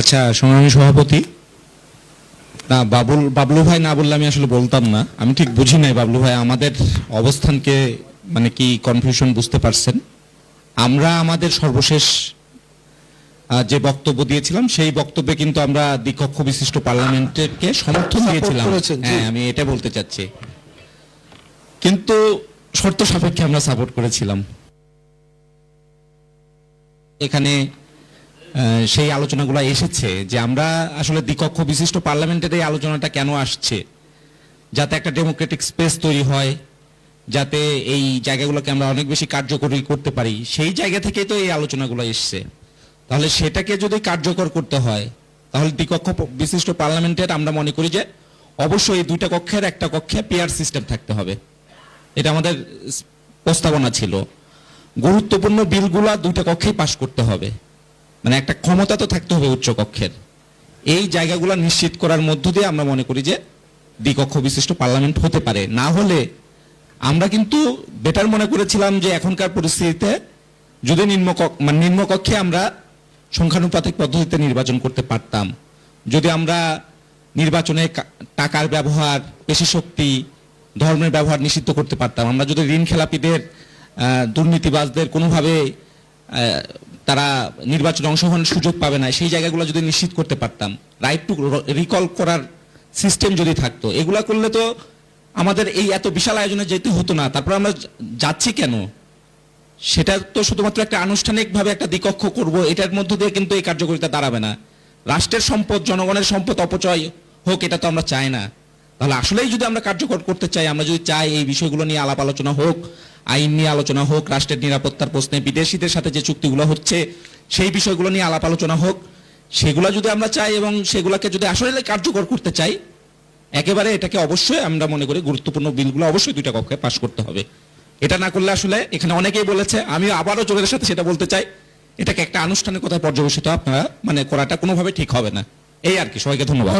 আচ্ছা সংগ্রামী সভাপতি। না বাবুল বাবলু ভাই না বললে আমি আসলে বলতাম না। আমি ঠিক বুঝি নাই বাবলু ভাই আমাদের অবস্থানকে মানে কি কনফিউশন বুঝতে পারছেন? আমরা আমাদের সর্বশেষ যে বক্তব্য দিয়েছিলাম সেই বক্তব্যে কিন্তু আমরা দ্বিকক্ষ বিশিষ্ট পার্লামেন্টকে সমর্থন দিয়েছিলাম। হ্যাঁ আমি এটা বলতে চাচ্ছি। কিন্তু শর্ত সাপেক্ষে আমরা সাপোর্ট করেছিলাম। এখানে সেই আলোচনাগুলো এসেছে যে আমরা আসলে দ্বিকক্ষ বিশিষ্ট পার্লামেন্টের এই আলোচনাটা কেন আসছে? যাতে একটা ডেমোক্রেটিক স্পেস তৈরি হয়, যাতে এই জায়গাগুলোকে আমরা অনেক বেশি কার্যকরী করতে পারি। সেই জায়গা থেকেই তো এই আলোচনাগুলো এসছে। তাহলে সেটাকে যদি কার্যকর করতে হয়, তাহলে দ্বিকক্ষ বিশিষ্ট পার্লামেন্টের আমরা মনে করি যে অবশ্যই এই দুইটা কক্ষের একটা কক্ষে পেয়ার সিস্টেম থাকতে হবে। এটা আমাদের প্রস্তাবনা ছিল। গুরুত্বপূর্ণ বিলগুলা দুইটা কক্ষেই পাশ করতে হবে। মানে একটা ক্ষমতা তো থাকতে হবে উচ্চ কক্ষের। এই জায়গাগুলো নিশ্চিত করার মধ্য দিয়ে আমরা মনে করি যে দ্বিকক্ষ বিশিষ্ট পার্লামেন্ট হতে পারে। না হলে আমরা কিন্তু বেটার মনে করেছিলাম যে এখনকার পরিস্থিতিতে যদি নিম্নকক্ষ মানে নিম্নকক্ষে আমরা সংখ্যানুপাতিক পদ্ধতিতে নির্বাচন করতে পারতাম, যদি আমরা নির্বাচনে টাকার ব্যবহার, পেশি শক্তি, ধর্মের ব্যবহার নিষিদ্ধ করতে পারতাম, আমরা যদি ঋণ খেলাপিদের দুর্নীতিবাজদের কোনোভাবে তারা নির্বাচনে অংশগ্রহণের সুযোগ পাবে না, সেই জায়গাগুলো যদি নিশ্চিত করতে পারতাম। রাইট টু রিকল করার সিস্টেম যদি থাকতো, এগুলা করলে তো আমাদের এই এত বিশাল আয়োজনে যেতে হতো না, তারপর আমরা যাচ্ছি কেন? সেটা তো শুধুমাত্র একটা আনুষ্ঠানিকভাবে একটা দ্বিকক্ষ করব, এটার মধ্য দিয়ে কিন্তু এই কার্যকারিতা দাঁড়াবে না। রাষ্ট্রের সম্পদ, জনগণের সম্পদ অপচয় হোক, এটা তো আমরা চাই না। তাহলে আসলেই যদি আমরা কার্যকর করতে চাই, আমরা যদি চাই এই বিষয়গুলো নিয়ে আলাপ আলোচনা হোক আইন নিয়ে আলোচনা হোক, রাষ্ট্রের নিরাপত্তার প্রশ্নে বিদেশিদের সাথে যে চুক্তিগুলো হচ্ছে, সেই বিষয়গুলো নিয়ে আলাপ আলোচনা হোক, সেগুলো যদি আমরা চাই এবং সেগুলোকে যদি আসলে কার্যকর করতে চাই, একেবারে এটাকে অবশ্যই আমরা মনে করি গুরুত্বপূর্ণ বিলগুলো অবশ্যই দুইটা কক্ষে পাশ করতে হবে এটা না করলে আসলে এখানে অনেকেই বলেছে আমি আবারও জোরের সাথে সেটা বলতে চাই, এটাকে একটা আনুষ্ঠানিকতায় পর্যবেসিত আপনারা মানে করাটা কোনোভাবে ঠিক হবে না এই আর কি, সবাইকে ধন্যবাদ।